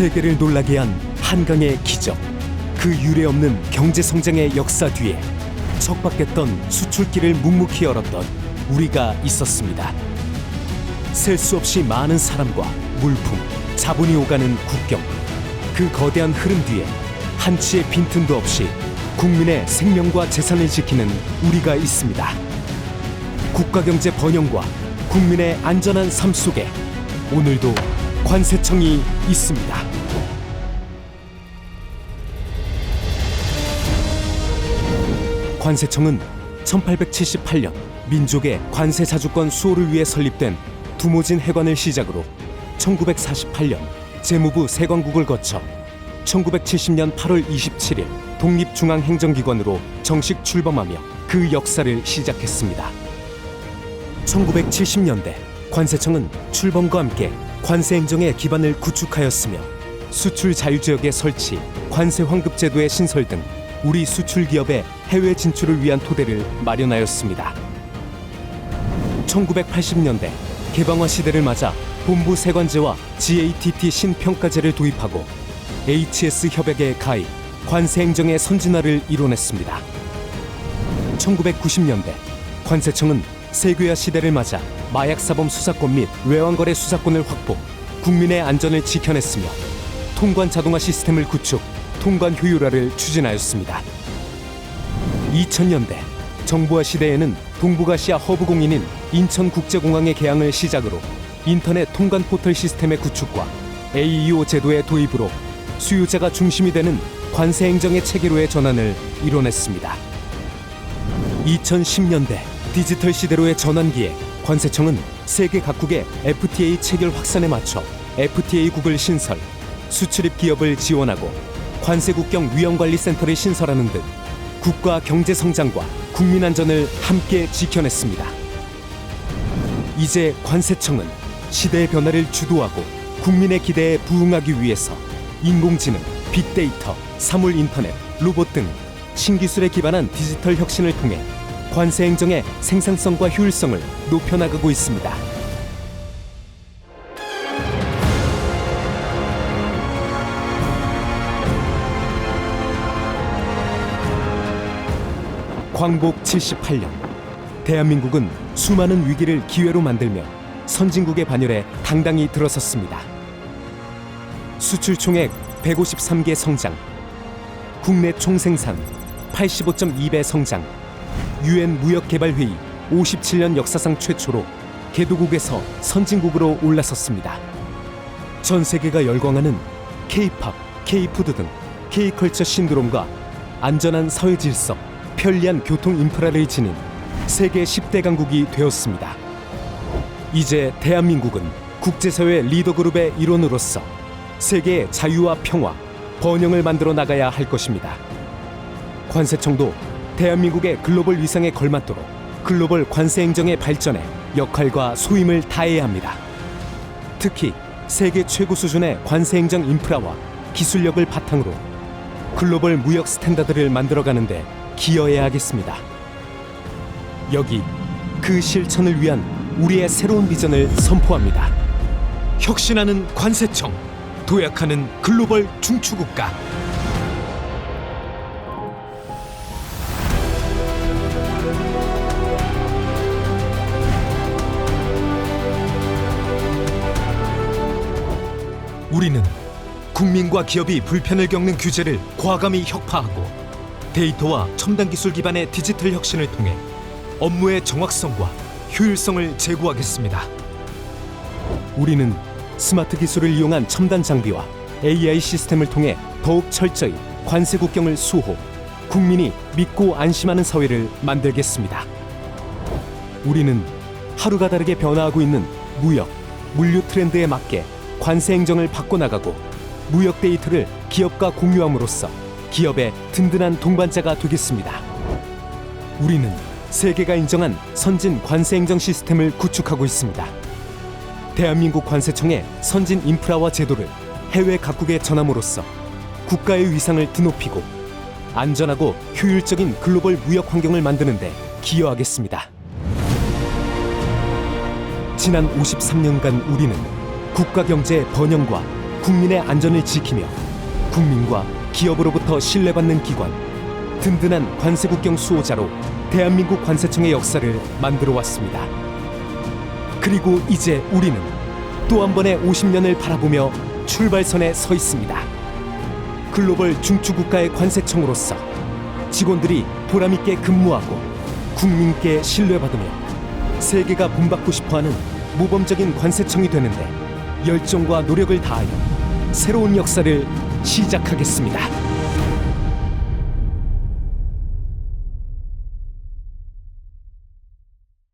세계를 놀라게 한 한강의 기적. 그 유례 없는 경제 성장의 역사 뒤에 척박했던 수출길을 묵묵히 열었던 우리가 있었습니다. 셀 수 없이 많은 사람과 물품, 자본이 오가는 국경. 그 거대한 흐름 뒤에 한치의 빈틈도 없이 국민의 생명과 재산을 지키는 우리가 있습니다. 국가 경제 번영과 국민의 안전한 삶 속에 오늘도 관세청이 있습니다. 관세청은 1878년 민족의 관세 자주권 수호를 위해 설립된 두모진 해관을 시작으로 1948년 재무부 세관국을 거쳐 1970년 8월 27일 독립중앙행정기관으로 정식 출범하며 그 역사를 시작했습니다. 1970년대 관세청은 출범과 함께 관세 행정의 기반을 구축하였으며 수출 자유지역의 설치, 관세 환급 제도의 신설 등 우리 수출 기업의 해외 진출을 위한 토대를 마련하였습니다. 1980년대 개방화 시대를 맞아 본부 세관제와 GATT 신평가제를 도입하고 HS 협약에 가입, 관세 행정의 선진화를 이뤄냈습니다. 1990년대 관세청은 세계화 시대를 맞아 마약 사범 수사권 및 외환거래 수사권을 확보, 국민의 안전을 지켜냈으며 통관 자동화 시스템을 구축, 통관 효율화를 추진하였습니다. 2000년대 정부화 시대에는 동북아시아 허브 공인인 인천국제공항의 개항을 시작으로 인터넷 통관 포털 시스템의 구축과 AEO 제도의 도입으로 수요자가 중심이 되는 관세 행정의 체계로의 전환을 이뤄냈습니다. 2010년대 디지털 시대로의 전환기에 관세청은 세계 각국의 FTA 체결 확산에 맞춰 FTA국을 신설, 수출입 기업을 지원하고 관세국경 위험관리센터를 신설하는 등 국가 경제 성장과 국민 안전을 함께 지켜냈습니다. 이제 관세청은 시대의 변화를 주도하고 국민의 기대에 부응하기 위해서 인공지능, 빅데이터, 사물 인터넷, 로봇 등 신기술에 기반한 디지털 혁신을 통해 관세 행정의 생산성과 효율성을 높여나가고 있습니다. 광복 78년 대한민국은 수많은 위기를 기회로 만들며 선진국의 반열에 당당히 들어섰습니다. 수출 총액 153개 성장, 국내 총생산 85.2배 성장, 유엔 무역개발회의 57년 역사상 최초로 개도국에서 선진국으로 올라섰습니다. 전 세계가 열광하는 K-팝, K-푸드 등 K-컬처 신드롬과 안전한 사회 질서, 편리한 교통 인프라를 지닌 세계 10대 강국이 되었습니다. 이제 대한민국은 국제사회 리더 그룹의 일원으로서 세계의 자유와 평화, 번영을 만들어 나가야 할 것입니다. 관세청도 대한민국의 글로벌 위상에 걸맞도록 글로벌 관세 행정의 발전에 역할과 소임을 다해야 합니다. 특히 세계 최고 수준의 관세 행정 인프라와 기술력을 바탕으로 글로벌 무역 스탠다드를 만들어가는데 기여해야 하겠습니다. 여기 그 실천을 위한 우리의 새로운 비전을 선포합니다. 혁신하는 관세청, 도약하는 글로벌 중추국가. 우리는 국민과 기업이 불편을 겪는 규제를 과감히 혁파하고 데이터와 첨단 기술 기반의 디지털 혁신을 통해 업무의 정확성과 효율성을 제고하겠습니다. 우리는 스마트 기술을 이용한 첨단 장비와 AI 시스템을 통해 더욱 철저히 관세 국경을 수호, 국민이 믿고 안심하는 사회를 만들겠습니다. 우리는 하루가 다르게 변화하고 있는 무역, 물류 트렌드에 맞게 관세 행정을 바꿔나가고 무역 데이터를 기업과 공유함으로써 기업의 든든한 동반자가 되겠습니다. 우리는 세계가 인정한 선진 관세 행정 시스템을 구축하고 있습니다. 대한민국 관세청의 선진 인프라와 제도를 해외 각국에 전함으로써 국가의 위상을 드높이고 안전하고 효율적인 글로벌 무역 환경을 만드는 데 기여하겠습니다. 지난 53년간 우리는 국가 경제의 번영과 국민의 안전을 지키며 국민과 기업으로부터 신뢰받는 기관 든든한 관세국경 수호자로 대한민국 관세청의 역사를 만들어 왔습니다. 그리고 이제 우리는 또 한 번의 50년을 바라보며 출발선에 서 있습니다. 글로벌 중추국가의 관세청으로서 직원들이 보람있게 근무하고 국민께 신뢰받으며 세계가 본받고 싶어하는 모범적인 관세청이 되는데 열정과 노력을 다하여 새로운 역사를 시작하겠습니다.